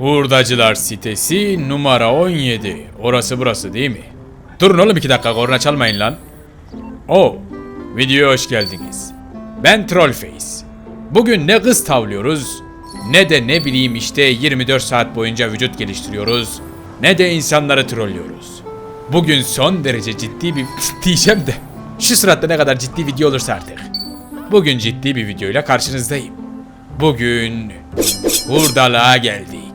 Hurdacılar sitesi numara 17. Orası burası değil mi? Durun oğlum iki dakika korna çalmayın lan. O, videoya hoş geldiniz. Ben Trollface. Bugün ne kız tavlıyoruz, ne de ne bileyim işte 24 saat boyunca vücut geliştiriyoruz, ne de insanları trollüyoruz. Bugün son derece ciddi bir diyeceğim de şu sırada ne kadar ciddi video olursa artık. Bugün ciddi bir videoyla karşınızdayım. Bugün hurdalığa geldik.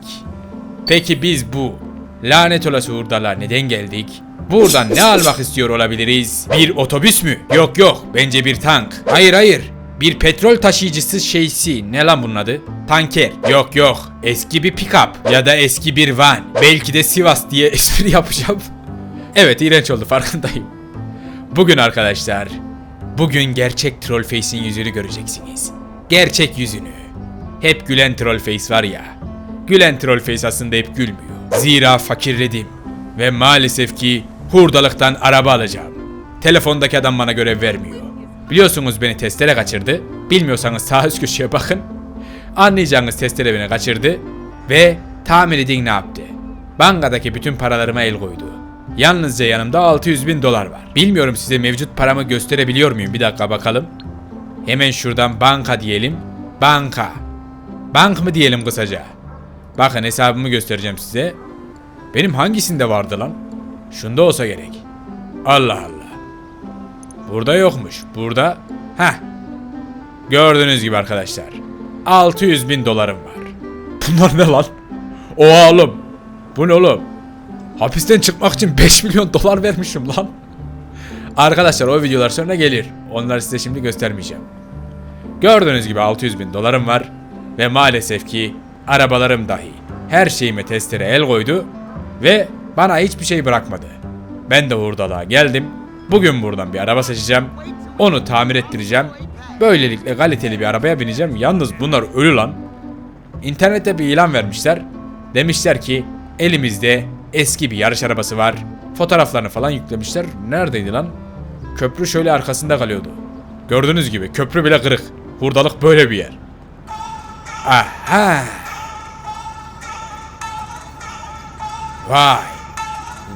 Peki biz bu lanet olası hurdalığa neden geldik? Buradan ne almak istiyor olabiliriz? Bir otobüs mü? Yok yok bence bir tank. Hayır hayır bir petrol taşıyıcısı şeysi. Ne lan bunun adı? Tanker. Yok yok eski bir pick-up ya da eski bir van. Belki de Sivas diye espri yapacağım. evet iğrenç oldu farkındayım. Bugün arkadaşlar, bugün gerçek Trollface'in yüzünü göreceksiniz. Gerçek yüzünü. Hep gülen Trollface var ya. Gülen Trollface aslında hep gülmüyor. Zira fakirledim. Ve maalesef ki hurdalıktan araba alacağım. Telefondaki adam bana görev vermiyor. Biliyorsunuz beni testere kaçırdı. Bilmiyorsanız sağ üst köşeye bakın. Anlayacağınız testere beni kaçırdı. Ve tamir edin ne yaptı? Bankadaki bütün paralarıma el koydu. Yalnızca yanımda 600 bin dolar var. Bilmiyorum size mevcut paramı gösterebiliyor muyum? Bir dakika bakalım. Hemen şuradan banka diyelim. Banka. Bank mı diyelim kısaca? Bakın hesabımı göstereceğim size. Benim hangisinde vardı lan? Şunda olsa gerek. Allah Allah. Burada yokmuş. Burada... Heh. Gördüğünüz gibi arkadaşlar. 600 bin dolarım var. Bunlar ne lan? Oha oğlum. Bu ne oğlum? Hapisten çıkmak için 5 milyon dolar vermişim lan. Arkadaşlar o videolar sonra gelir. Onları size şimdi göstermeyeceğim. Gördüğünüz gibi 600 bin dolarım var. Ve maalesef ki arabalarım dahi her şeyime testere el koydu. Ve bana hiçbir şey bırakmadı. Ben de hurdalığa geldim. Bugün buradan bir araba seçeceğim. Onu tamir ettireceğim. Böylelikle kaliteli bir arabaya bineceğim. Yalnız bunlar ölü lan. İnternette bir ilan vermişler. Demişler ki elimizde eski bir yarış arabası var. Fotoğraflarını falan yüklemişler. Neredeydi lan? Köprü şöyle arkasında kalıyordu. Gördüğünüz gibi köprü bile kırık. Hurdalık böyle bir yer. Aha. Vay.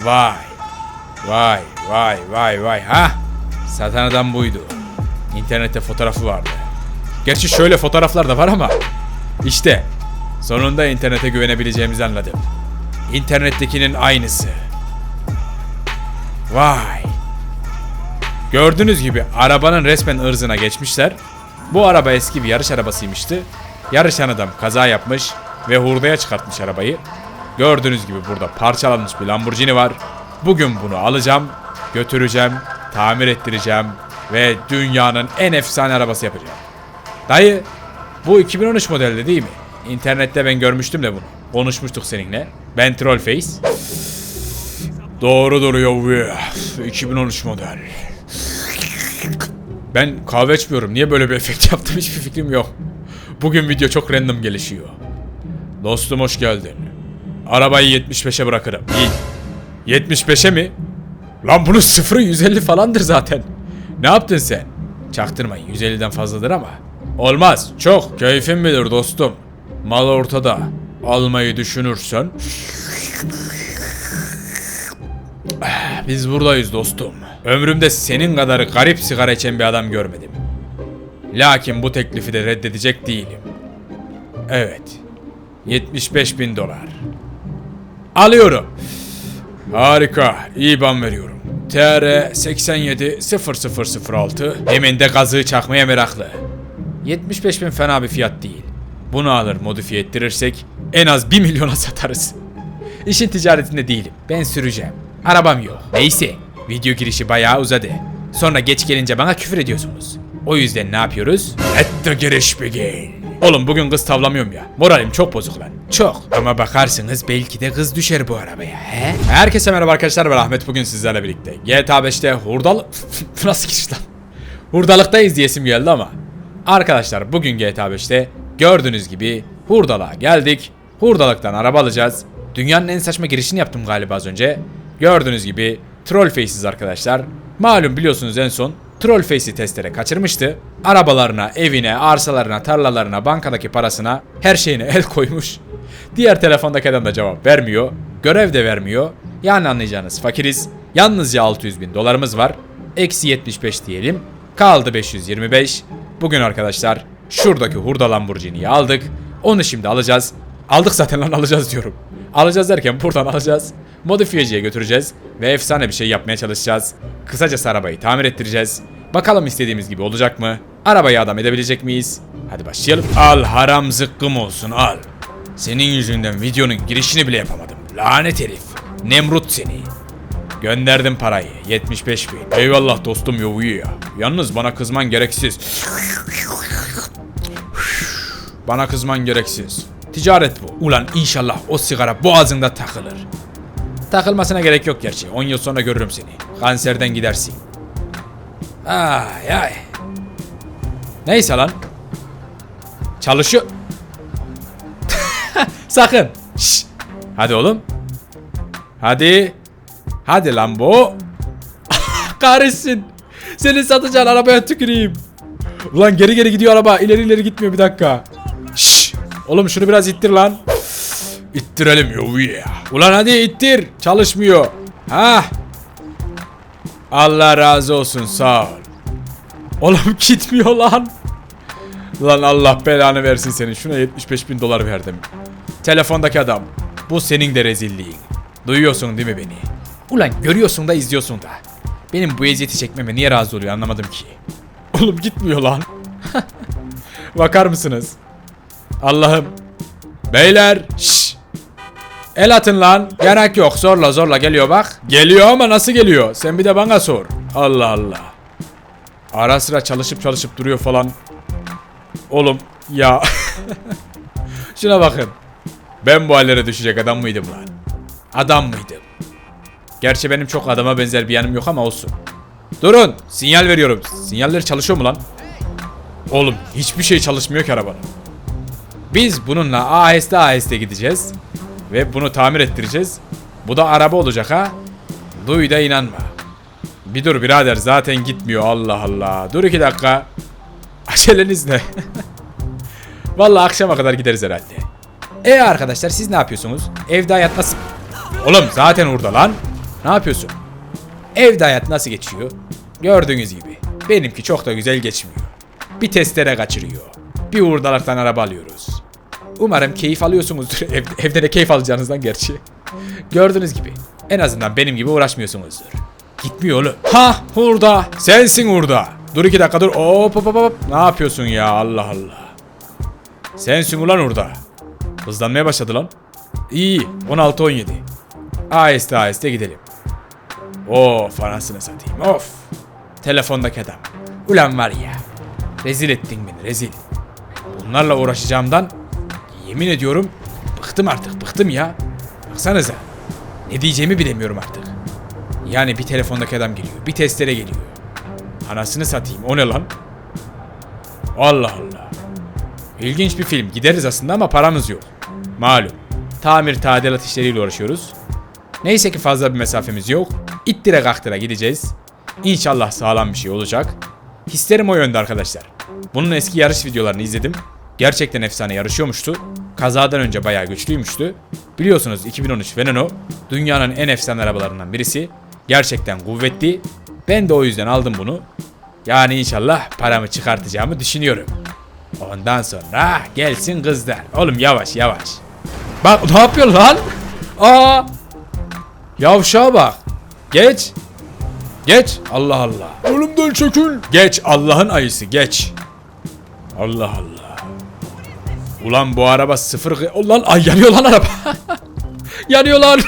Vay. Vay vay vay vay ha. Satan adam buydu. İnternette fotoğrafı vardı. Gerçi şöyle fotoğraflar da var ama. İşte sonunda internete güvenebileceğimizi anladım. İnternettekinin aynısı. Vay. Gördüğünüz gibi arabanın resmen ırzına geçmişler. Bu araba eski bir yarış arabasıymıştı. Yarışan adam kaza yapmış ve hurdaya çıkartmış arabayı. Gördüğünüz gibi burada parçalanmış bir Lamborghini var. Bugün bunu alacağım, götüreceğim, tamir ettireceğim ve dünyanın en efsane arabası yapacağım. Dayı, bu 2013 modelde değil mi? İnternette ben görmüştüm de bunu. Konuşmuştuk seninle. Ben Trollface. Doğrudur yavuya. 2013 model. Ben kahve içmiyorum. Niye böyle bir efekt yaptım hiçbir fikrim yok. Bugün video çok random gelişiyor. Dostum hoş geldin. Arabayı 75'e bırakırım. İyi. 75'e mi? Lan bunun sıfırı 150 falandır zaten. Ne yaptın sen? Çaktırmayın 150'den fazladır ama. Olmaz çok. Keyfin bilir dostum. Mal ortada. Almayı düşünürsen. Biz buradayız dostum. Ömrümde senin kadar garip sigara içen bir adam görmedim. Lakin bu teklifi de reddedecek değilim. Evet. 75 bin dolar. Alıyorum. Harika. İban veriyorum. TR 87 0006. Hemen de gazığı çakmaya meraklı. 75 bin fena bir fiyat değil. Bunu alır modifiye ettirirsek en az 1 milyona satarız. İşin ticaretinde değilim. Ben süreceğim. Arabam yok. Neyse. Video girişi bayağı uzadı. Sonra geç gelince bana küfür ediyorsunuz. O yüzden ne yapıyoruz? Let the giriş begin. Oğlum bugün kız tavlamıyorum ya. Moralim çok bozuk lan. Çok. Ama bakarsınız belki de kız düşer bu arabaya. He? Herkese merhaba arkadaşlar ben Ahmet bugün sizlerle birlikte. GTA 5'te hurdal... Nasıl giriş lan? Hurdalıktayız diyesim geldi ama. Arkadaşlar bugün GTA 5'te gördüğünüz gibi hurdalığa geldik. Hurdalıktan araba alacağız. Dünyanın en saçma girişini yaptım galiba az önce. Gördüğünüz gibi troll faces arkadaşlar. Malum biliyorsunuz en son Trollface'i testere kaçırmıştı. Arabalarına, evine, arsalarına, tarlalarına, bankadaki parasına, her şeyine el koymuş. Diğer telefondaki adam da cevap vermiyor. Görev de vermiyor. Yani anlayacağınız fakiriz. Yalnızca 600 bin dolarımız var. Eksi 75 diyelim. Kaldı 525. Bugün arkadaşlar şuradaki hurda Lamborghini'yi aldık. Onu şimdi alacağız. Aldık zaten lan alacağız diyorum. Alacağız derken buradan alacağız. Modifiyeciye götüreceğiz. Ve efsane bir şey yapmaya çalışacağız. Kısacası arabayı tamir ettireceğiz. Bakalım istediğimiz gibi olacak mı? Arabayı adam edebilecek miyiz? Hadi başlayalım. Al haram zıkkım olsun al. Senin yüzünden videonun girişini bile yapamadım. Lanet herif. Nemrut seni. Gönderdim parayı. 75 bin. Eyvallah dostum yovuyu ya. Yalnız bana kızman gereksiz. Bana kızman gereksiz. Ticaret bu. Ulan inşallah o sigara boğazında takılır. Takılmasına gerek yok gerçi. 10 yıl sonra görürüm seni. Kanserden gidersin. Ay ay. Neyse lan. Çalışıyor. Sakın. Şş. Hadi oğlum. Hadi. Hadi lan bu. Kahretsin. Senin satacağın arabaya tüküreyim. Ulan geri geri gidiyor araba. İleri ileri gitmiyor bir dakika. Şş. Oğlum şunu biraz ittir lan. İttirelim yo yeah. Ulan hadi ittir. Çalışmıyor. Ha. Allah razı olsun sağ ol. Oğlum gitmiyor lan. Lan Allah belanı versin senin. Şuna 75 bin dolar verdim. Telefondaki adam. Bu senin de rezilliğin. Duyuyorsun değil mi beni? Ulan görüyorsun da izliyorsun da. Benim bu eziyeti çekmeme niye razı oluyor anlamadım ki. Oğlum gitmiyor lan. Bakar mısınız? Allah'ım. Beyler. Şşş. El atın lan. Gerek yok. Zorla zorla geliyor bak. Geliyor ama nasıl geliyor? Sen bir de bana sor. Allah Allah. Ara sıra çalışıp çalışıp duruyor falan. Oğlum ya. Şuna bakın. Ben bu hallere düşecek adam mıydım lan? Adam mıydım? Gerçi benim çok adama benzer bir yanım yok ama olsun. Durun. Sinyal veriyorum. Sinyaller çalışıyor mu lan? Oğlum hiçbir şey çalışmıyor ki arabanın. Biz bununla aheste aheste gideceğiz. Ve bunu tamir ettireceğiz. Bu da araba olacak ha. Duy da inanma. Bir dur birader zaten gitmiyor Allah Allah. Dur iki dakika. Aceleniz ne? Vallahi akşama kadar gideriz herhalde. E arkadaşlar siz ne yapıyorsunuz? Evde hayat nasıl? Oğlum zaten orada lan. Ne yapıyorsun? Evde hayat nasıl geçiyor? Gördüğünüz gibi. Benimki çok da güzel geçmiyor. Bir testere kaçırıyor. Bir hurdalıktan araba alıyoruz. Umarım keyif alıyorsunuzdur. Ev, evde de keyif alacağınızdan gerçi. Gördüğünüz gibi. En azından benim gibi uğraşmıyorsunuzdur. Gitmiyor oğlum. Ha hurda. Sensin hurda. Dur iki dakika dur. Hop hop hop. Ne yapıyorsun ya Allah Allah. Sensin ulan hurda. Hızlanmaya başladı lan. İyi 16-17. Aheste aheste gidelim. Of anasını satayım of. Telefondaki adam. Ulan var ya. Rezil ettin beni rezil. Bunlarla uğraşacağımdan yemin ediyorum bıktım artık bıktım ya. Baksanıza. Ne diyeceğimi bilemiyorum artık. Yani bir telefondaki adam geliyor. Bir testere geliyor. Anasını satayım o ne lan? Allah Allah. İlginç bir film. Gideriz aslında ama paramız yok. Malum. Tamir tadilat işleriyle uğraşıyoruz. Neyse ki fazla bir mesafemiz yok. İttire kaktıra gideceğiz. İnşallah sağlam bir şey olacak. Hislerim o yönde arkadaşlar. Bunun eski yarış videolarını izledim. Gerçekten efsane yarışıyormuştu. Kazadan önce bayağı güçlüymüştü. Biliyorsunuz 2013 Veneno dünyanın en efsane arabalarından birisi. Gerçekten kuvvetli. Ben de o yüzden aldım bunu. Yani inşallah paramı çıkartacağımı düşünüyorum. Ondan sonra gelsin kızlar. Oğlum yavaş yavaş. Bak ne yapıyor lan? Aa! Yavşağa bak. Geç. Geç. Allah Allah. Önümden çökül. Geç Allah'ın ayısı geç. Allah Allah. Ulan bu araba sıfır... Ulan ay yanıyor lan araba. yanıyor lan.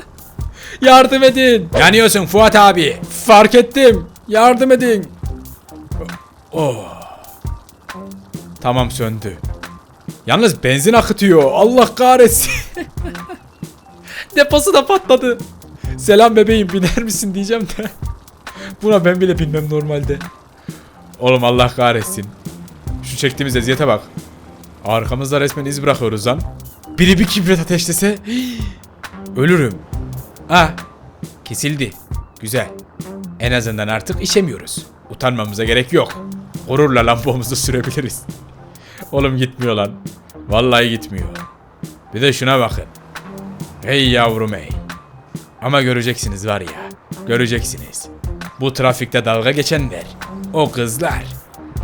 Yardım edin. Yanıyorsun Fuat abi. Fark ettim. Yardım edin. Oh. Tamam söndü. Yalnız benzin akıtıyor. Allah kahretsin. Deposu da patladı. Selam bebeğim biner misin diyeceğim de. Buna ben bile binmem normalde. Oğlum Allah kahretsin. Şu çektiğimiz eziyete bak. Arkamızda resmen iz bırakıyoruz lan. Biri bir kibrit ateşlese ölürüm. Ha kesildi. Güzel. En azından artık işemiyoruz. Utanmamıza gerek yok. Gururla lambamızı sürebiliriz. Oğlum gitmiyor lan. Vallahi gitmiyor. Bir de şuna bakın. Hey yavrum hey. Ama göreceksiniz var ya. Göreceksiniz. Bu trafikte dalga geçenler. O kızlar.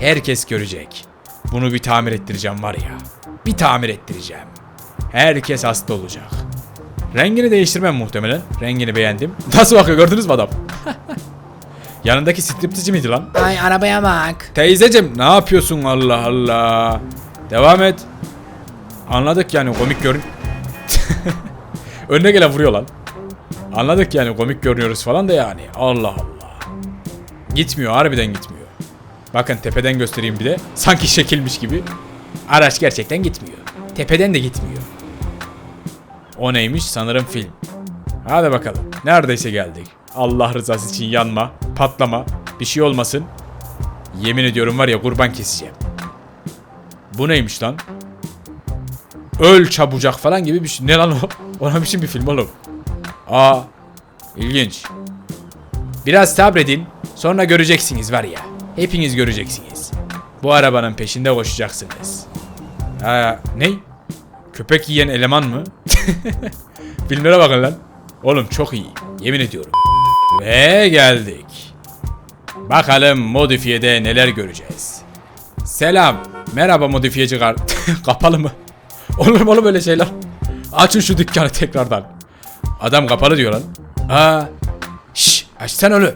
Herkes görecek. Bunu bir tamir ettireceğim var ya. Bir tamir ettireceğim. Herkes hasta olacak. Rengini değiştirmem muhtemelen. Rengini beğendim. Nasıl bakıyor gördünüz mü adam? Yanındaki striptici miydi lan? Ay arabaya bak. Teyzecim ne yapıyorsun Allah Allah. Devam et. Anladık yani komik görün. Önüne gelen vuruyor lan. Anladık yani komik görünüyoruz falan da yani. Allah Allah. Gitmiyor harbiden gitmiyor. Bakın tepeden göstereyim bir de. Sanki şekilmiş gibi. Araç gerçekten gitmiyor. Tepeden de gitmiyor. O neymiş? Sanırım film. Hadi bakalım. Neredeyse geldik. Allah rızası için yanma, patlama, bir şey olmasın. Yemin ediyorum var ya kurban keseceğim. Bu neymiş lan? Öl çabucak falan gibi bir şey. Ne lan o? Ona biçim bir film oğlum. Aa, ilginç. Biraz sabredin, sonra göreceksiniz var ya. Hepiniz göreceksiniz. Bu arabanın peşinde koşacaksınız. Ha, ne? Köpek yiyen eleman mı? Filmlere bakın lan. Oğlum çok iyi. Yemin ediyorum. Ve geldik. Bakalım modifiyede neler göreceğiz. Selam. Merhaba modifiyeci kar... kapalı mı? Olur mu oğlum böyle şeyler? Açın şu dükkanı tekrardan. Adam kapalı diyor lan. Aa. Şş, açsana onu.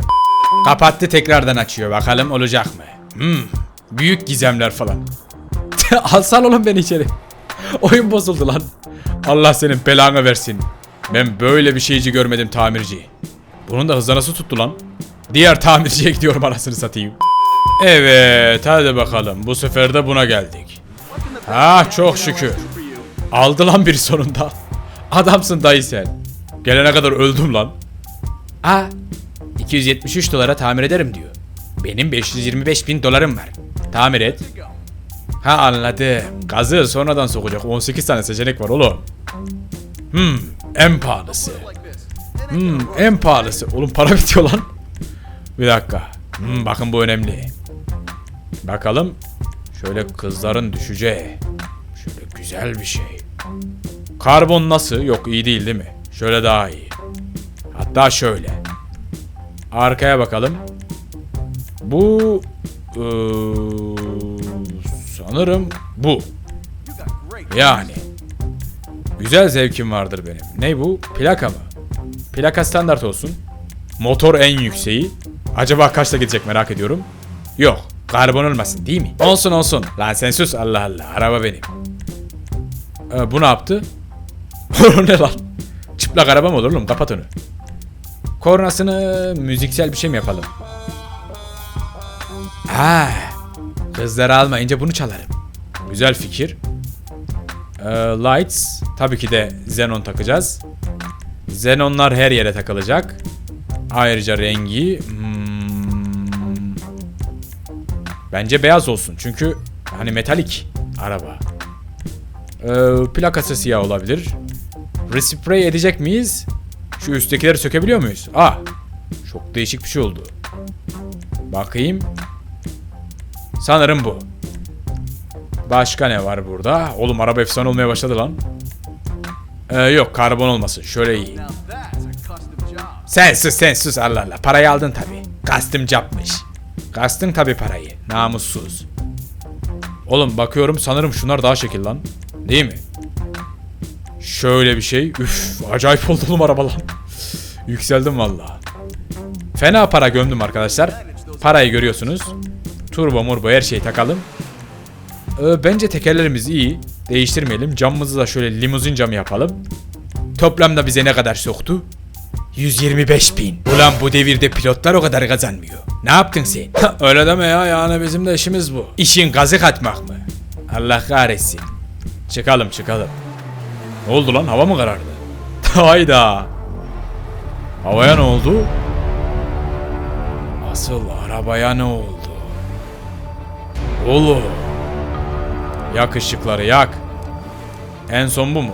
Kapattı tekrardan açıyor. Bakalım olacak mı? Hmm. Büyük gizemler falan. Alsan oğlum beni içeri. Oyun bozuldu lan. Allah senin belanı versin. Ben böyle bir şeyci görmedim tamirci. Bunun da hızla nasıl tuttu lan? Diğer tamirciye gidiyorum anasını satayım. Evet hadi bakalım bu sefer de buna geldik. Ah çok şükür. Aldı lan biri sonunda. Adamsın dayı sen. Gelene kadar öldüm lan. Aa 273 dolara tamir ederim diyor. Benim 525 bin dolarım var. Tamir et. Ha anladım. Gazı sonradan sokacak. 18 tane seçenek var oğlum. Hmm en pahalısı. Hmm en pahalısı. Oğlum para bitiyor lan. Bir dakika. Hmm, bakın bu önemli. Bakalım. Şöyle kızların düşeceği. Şöyle güzel bir şey. Karbon nasıl? Yok iyi değil değil mi? Şöyle daha iyi. Hatta şöyle. Arkaya bakalım. Bu eee, sanırım bu. Yani. Güzel zevkim vardır benim. Ne bu? Plaka mı? Plaka standart olsun. Motor en yükseği. Acaba kaçta gidecek merak ediyorum. Yok. Karbon olmasın değil mi? Olsun olsun. Lan sen sus Allah Allah. Araba benim. Ee, bu ne yaptı? Ne lan? Çıplak araba mı olur oğlum? Kapat onu. Kornasını müziksel bir şey mi yapalım? Ha, kızları almayınca bunu çalarım. Güzel fikir. Ee, lights. Tabii ki de xenon takacağız. Xenonlar her yere takılacak. Ayrıca rengi... hmm, bence beyaz olsun. Çünkü hani metalik araba. Ee, plakası siyah olabilir. Respray edecek miyiz? Şu üsttekileri sökebiliyor muyuz? Aa! Çok değişik bir şey oldu. Bakayım. Sanırım bu. Başka ne var burada? Oğlum araba efsane olmaya başladı lan. Ee, yok karbon olmasın. Şöyle iyi. Sen sus Allah Allah. Parayı aldın tabi. Kastım capmış. Kastın tabi parayı. Namussuz. Oğlum bakıyorum sanırım şunlar daha şekil lan. Değil mi? Şöyle bir şey. Üf acayip oldu oğlum araba lan. Yükseldim valla. Fena para gömdüm arkadaşlar. Parayı görüyorsunuz. Turbo murbo her şeyi takalım. Ee, bence tekerlerimiz iyi. Değiştirmeyelim. Camımızı da şöyle limuzin camı yapalım. Toplamda bize ne kadar soktu? 125 bin. Ulan bu devirde pilotlar o kadar kazanmıyor. Ne yaptın sen? Öyle deme ya yani bizim de işimiz bu. İşin gazı katmak mı? Allah kahretsin. Çıkalım çıkalım. Ne oldu lan hava mı karardı? Hayda. Havaya ne oldu? Asıl arabaya ne oldu? Oğlum. Yak ışıkları yak. En son bu mu?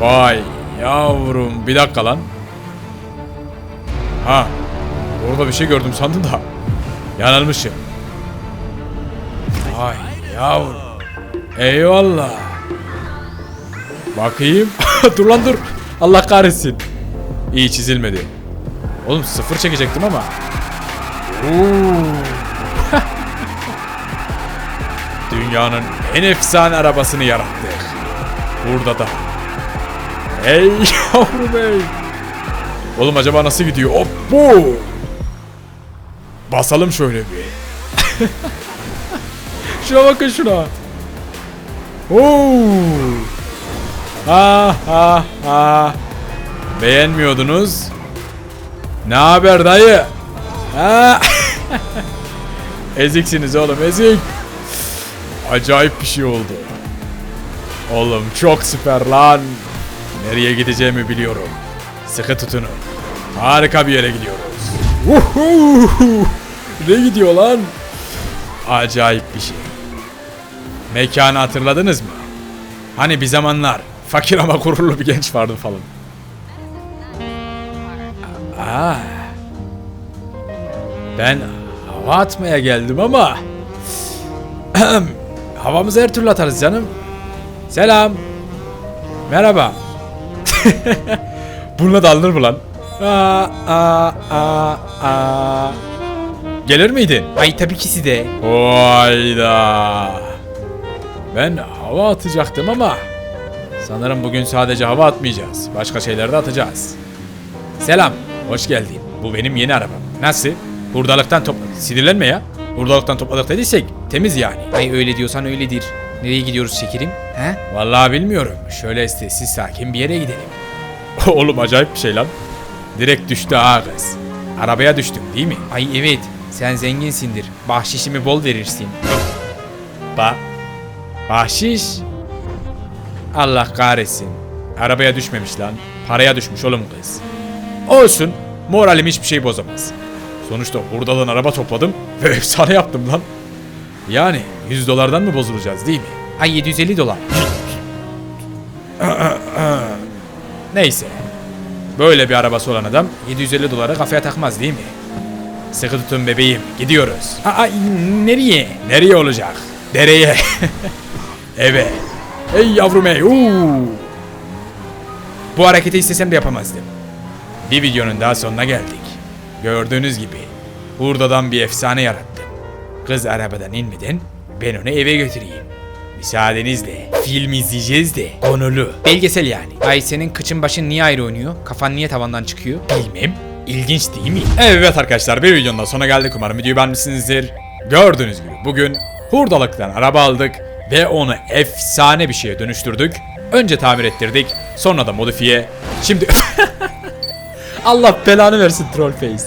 Vay yavrum bir dakika lan. Ha orada bir şey gördüm sandım da. Yanılmışım. Vay yavrum. Eyvallah. Bakayım. dur lan dur. Allah kahretsin. İyi çizilmedi. Oğlum sıfır çekecektim ama. Dünyanın en efsane arabasını yarattık. Burada da. Hey yavrum hey. Oğlum acaba nasıl gidiyor? Hop bu. Basalım şöyle bir. şuna bakın şuna. Oo. Ha ha ha. Beğenmiyordunuz. Ne haber dayı? Ha? Eziksiniz oğlum ezik. Acayip bir şey oldu. Oğlum çok süper lan. Nereye gideceğimi biliyorum. Sıkı tutunun. Harika bir yere gidiyoruz. Uhu! ne gidiyor lan? Acayip bir şey. Mekanı hatırladınız mı? Hani bir zamanlar fakir ama gururlu bir genç vardı falan. Aa. Ben hava atmaya geldim ama havamızı her türlü atarız canım. Selam. Merhaba. Bununla da alınır mı lan? Aa, aa, aa, aa. Gelir miydin? Ay tabii ki size. Hayda. Ben hava atacaktım ama sanırım bugün sadece hava atmayacağız. Başka şeyler de atacağız. Selam, hoş geldin. Bu benim yeni arabam. Nasıl? Hurdalıktan topla... Sinirlenme ya. Hurdalıktan topladık dediysek temiz yani. Ay öyle diyorsan öyledir. Nereye gidiyoruz şekerim? He? Vallahi bilmiyorum. Şöyle sessiz sakin bir yere gidelim. Oğlum acayip bir şey lan. Direkt düştü ha kız. Arabaya düştüm değil mi? Ay evet. Sen zenginsindir. Bahşişimi bol verirsin. Ba bahşiş. Allah kahretsin. Arabaya düşmemiş lan. Paraya düşmüş oğlum kız. Olsun. Moralim hiçbir şey bozamaz. Sonuçta hurdadan araba topladım ve efsane yaptım lan. Yani 100 dolardan mı bozulacağız değil mi? Ay 750 dolar. Neyse. Böyle bir arabası olan adam 750 dolara kafaya takmaz değil mi? Sıkı tutun bebeğim. Gidiyoruz. Aa, nereye? Nereye olacak? Dereye. Eve. Ey yavrum ey. Uuu. Bu hareketi istesem de yapamazdım. Bir videonun daha sonuna geldik. Gördüğünüz gibi hurdadan bir efsane yarattım. Kız arabadan inmeden ben onu eve götüreyim. Müsaadenizle film izleyeceğiz de konulu. Belgesel yani. Ay senin kıçın başın niye ayrı oynuyor? Kafan niye tavandan çıkıyor? Bilmem. İlginç değil mi? Evet arkadaşlar bir videonun da sonuna geldik. Umarım videoyu beğenmişsinizdir. Gördüğünüz gibi bugün hurdalıktan araba aldık ve onu efsane bir şeye dönüştürdük. Önce tamir ettirdik. Sonra da modifiye. Şimdi... Allah belanı versin Trollface.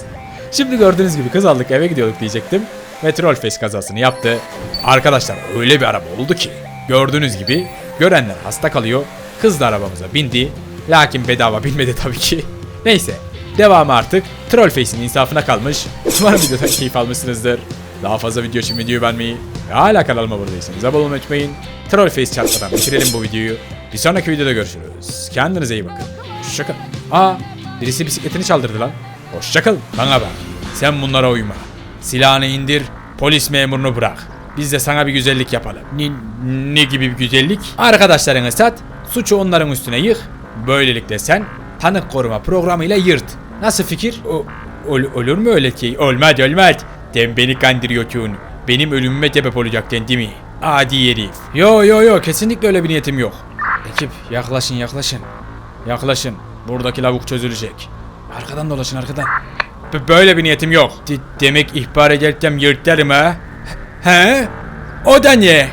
Şimdi gördüğünüz gibi kız aldık eve gidiyorduk diyecektim. Ve Trollface kazasını yaptı. Arkadaşlar öyle bir araba oldu ki. Gördüğünüz gibi görenler hasta kalıyor. Kız da arabamıza bindi. Lakin bedava binmedi tabii ki. Neyse. Devamı artık Trollface'in insafına kalmış. Umarım videodan keyif almışsınızdır. Daha fazla video için videoyu beğenmeyi ve hala kanalıma buradaysanız abone olmayı unutmayın. Trollface çatmadan bitirelim bu videoyu. Bir sonraki videoda görüşürüz. Kendinize iyi bakın. Hoşçakalın. Aa birisi bisikletini çaldırdı lan. Hoşçakalın. Bana bak. Sen bunlara uyma. Silahını indir. Polis memurunu bırak. Biz de sana bir güzellik yapalım. Ne, ne gibi bir güzellik? Arkadaşlarını sat. Suçu onların üstüne yık. Böylelikle sen tanık koruma programıyla yırt. Nasıl fikir? O, ol- olur mu öyle şey? Olmaz olmaz. Sen beni kandırıyorsun. Benim ölümüme sebep olacaktın değil mi? Adi herif. Yo yo yo kesinlikle öyle bir niyetim yok. Ekip yaklaşın yaklaşın. Yaklaşın. Buradaki lavuk çözülecek. Arkadan dolaşın arkadan. B- böyle bir niyetim yok. De- demek ihbar ederken yırtlarım ha? He? O da ne?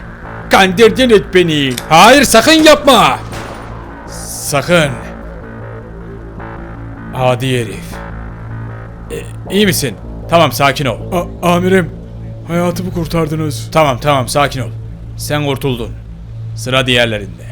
Kandırdın et beni. Hayır sakın yapma. Sakın. Adi herif. E, iyi misin? Tamam sakin ol. amirim, hayatımı kurtardınız. Tamam tamam sakin ol. Sen kurtuldun. Sıra diğerlerinde.